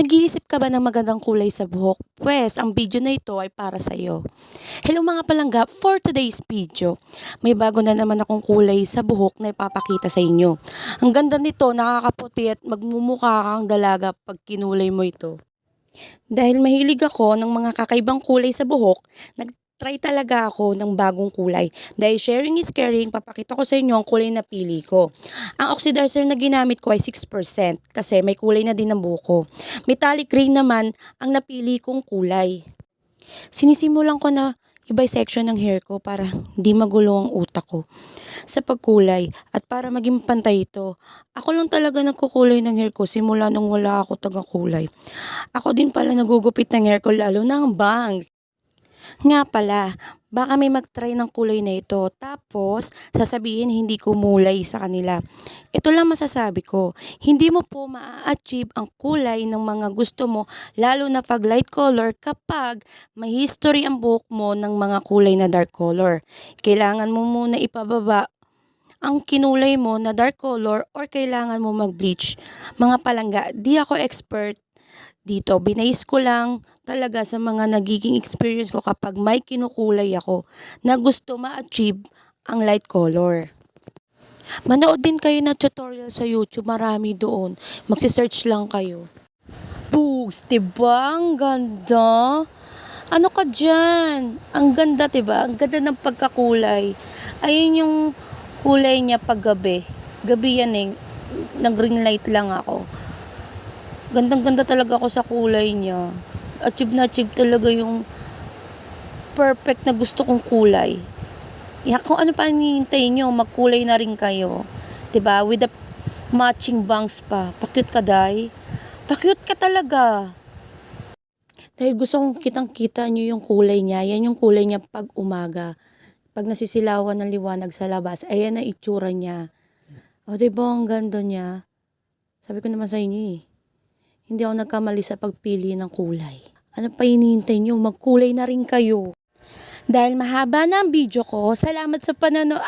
Nag-iisip ka ba ng magandang kulay sa buhok? Pwes, ang video na ito ay para sa iyo. Hello mga palangga, for today's video, may bago na naman akong kulay sa buhok na ipapakita sa inyo. Ang ganda nito, nakakaputi at magmumukha kang dalaga pag kinulay mo ito. Dahil mahilig ako ng mga kakaibang kulay sa buhok, nag-try talaga ako ng bagong kulay. Dahil sharing is caring, papakita ko sa inyo ang kulay na pili ko. Ang oxidizer na ginamit ko ay 6% kasi may kulay na din ang buhok ko. Metallic gray naman ang napili kong kulay. Sinisimulan ko na i-bisection ng hair ko para hindi magulo ang utak ko sa pagkulay at para maging pantay ito. Ako lang talaga nagkukulay ng hair ko simula nung wala ako taga-kulay. Ako din pala nagugupit ng hair ko lalo na ang bangs. Nga pala, baka may mag-try ng kulay na ito tapos sasabihin hindi kumulay sa kanila. Ito lang masasabi ko, hindi mo po maa-achieve ang kulay ng mga gusto mo lalo na pag light color kapag may history ang buhok mo ng mga kulay na dark color. Kailangan mo muna ipababa ang kinulay mo na dark color or kailangan mo mag-bleach. Mga palangga, di ako expert dito. Binase ko lang talaga sa mga nagiging experience ko kapag may kinukulay ako na gusto ma-achieve ang light color. Manood din kayo ng tutorial sa YouTube, marami doon. Magsisearch lang kayo. Bugs, diba? Ang ganda. Ano ka dyan? Ang ganda, diba? Ang ganda ng pagkakulay. Ayun yung kulay niya pag gabi. Gabi yan eh. Nag-ring light lang ako. Gandang-ganda talaga ako sa kulay niya. Achieve na achieve talaga yung perfect na gusto kong kulay. Ya, kung ano pa hinihintay nyo, magkulay na rin kayo. ba With the matching bangs pa. Pakyut ka, day. Pakyut ka talaga. Dahil gusto kong kitang-kita nyo yung kulay niya. Yan yung kulay niya pag umaga. Pag nasisilawan ng liwanag sa labas, ayan na itsura niya. O, diba ang ganda niya? Sabi ko naman sa inyo eh. Hindi ako nagkamali sa pagpili ng kulay. Ano pa hinihintay nyo? Magkulay na rin kayo. Dahil mahaba na ang video ko, salamat sa panonood!